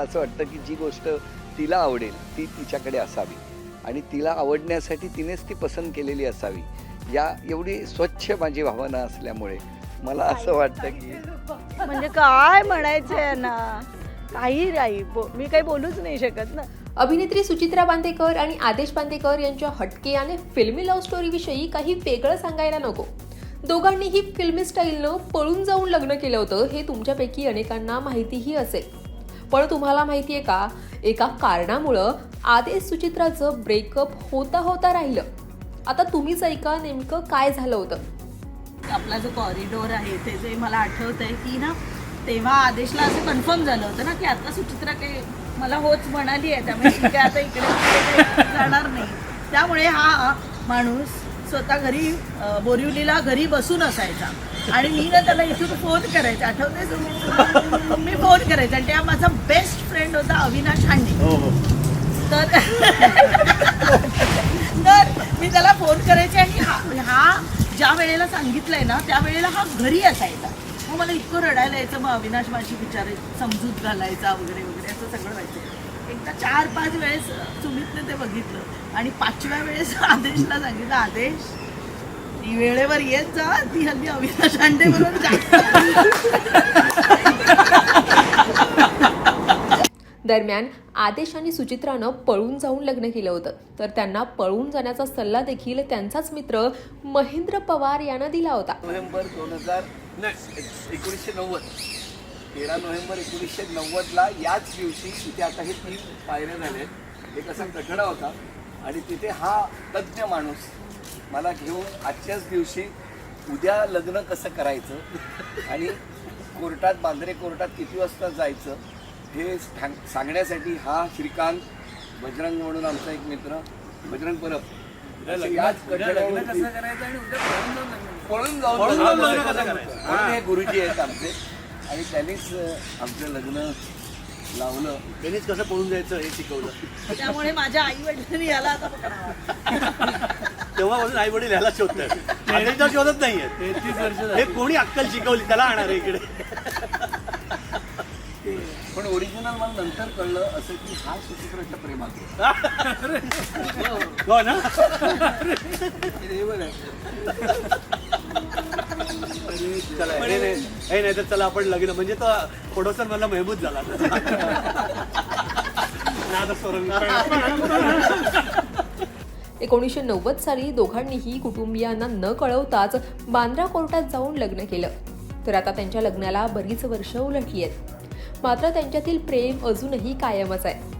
मला असं वाटतं की जी गोष्ट तिला आवडेल ती तिच्याकडे असावी. आणि तिला आवडण्यासाठी तिनेच ती पसंत केलेली असावी. या एवढी स्वच्छ माझी भावना असल्यामुळे मला असं वाटतं की म्हणजे काय म्हणायचंय ना काही नाही बो- मी काही बोलूच नाही शकत ना. अभिनेत्री सुचित्रा बांदेकर आणि आदेश बांदेकर यांच्या हटके आणि फिल्मी लव्ह स्टोरीविषयी काही वेगळं सांगायला नको. दोघांनीही फिल्मी स्टाईलनं पळून जाऊन लग्न केलं होतं हे तुमच्यापैकी अनेकांना माहितीही असेल. पण तुम्हाला माहिती आहे का एका कारणामुळं आदेश सुचित्राचं ब्रेकअप होता होता राहिलं. आता तुम्हीच ऐका नेमकं काय झालं होतं. आपला जो कॉरिडोर आहे ते जे मला आठवत आहे की ना तेव्हा आदेशला असं कन्फर्म झालं होतं ना की आता सुचित्रा काही मला होच म्हणाली आहे त्यामुळे आता इकडे जाणार नाही. त्यामुळे हा माणूस स्वतः घरी बोरिवलीला घरी बसून असायचा. आणि मी ना त्याला इथून फोन करायचा. आठवते मी फोन करायचा. आणि तेव्हा माझा बेस्ट फ्रेंड होता अविनाश हांडे. हो हो. तर तर मी त्याला फोन करायचे आणि हा हा ज्या वेळेला सांगितलंय ना त्या वेळेला हा घरी असायचा. मग मला इतकं रडायला यायचं. मग अविनाश माझी विचारे समजूत घालायचा वगैरे वगैरे असं सगळं व्हायचं. एकदा चार पाच वेळेस सुमितने ते बघितलं. आणि पाचव्या वेळेस आदेशला सांगितलं आदेश ती वेळेवर येत जा ती हल्ली अविनाश अंडे बरोबर दरम्यान आदेश आणि सुचित्रानं पळून जाऊन लग्न केलं होतं. तर त्यांना पळून जाण्याचा सल्ला देखील त्यांचाच मित्र महेंद्र पवार यानं दिला होता. नोव्हेंबर दोन हजार एकोणीसशे नव्वद. तेरा नोव्हेंबर एकोणीसशे नव्वदला याच दिवशी इथे आता हे तीन पायऱ्या झाले एक असा कठडा होता. आणि तिथे हा तज्ज्ञ माणूस मला घेऊन आजच्याच दिवशी उद्या लग्न कसं करायचं आणि कोर्टात बांद्रे कोर्टात किती वाजता जायचं हे सांग- सांगण्यासाठी हा श्रीकांत बजरंग म्हणून आमचा एक मित्र बजरंग परब. याच कठड्यावरती- पळून जाऊन हे गुरुजी आहेत आमचे. आणि त्यांनीच आमचं लग्न लावलं. त्यांनीच कसं पळून जायचं हे शिकवलं? त्यामुळे माझ्या आई वडिलांनी याला आता पकडावं. तेव्हापासून आई वडील ह्याला शोधतात. आदेशला शोधत नाहीये हे कोणी अक्कल शिकवली? त्याला आणणार आहे इकडे. पण ओरिजिनल मला नंतर कळलं असं की हा सुचित्राच्या प्रेमात. हो? ना. चला नाही नाही तर चला आपण लग्न म्हणजे तो प्रोडक्शन मला मेहबूत झाला. एकोणीसशे नव्वद साली दोघांनीही कुटुंबियांना न कळवताच बांद्रा कोर्टात जाऊन लग्न केलं. तर आता त्यांच्या लग्नाला बरीच वर्ष उलटली आहेत. मात्र त्यांच्यातील प्रेम अजूनही कायमच आहे.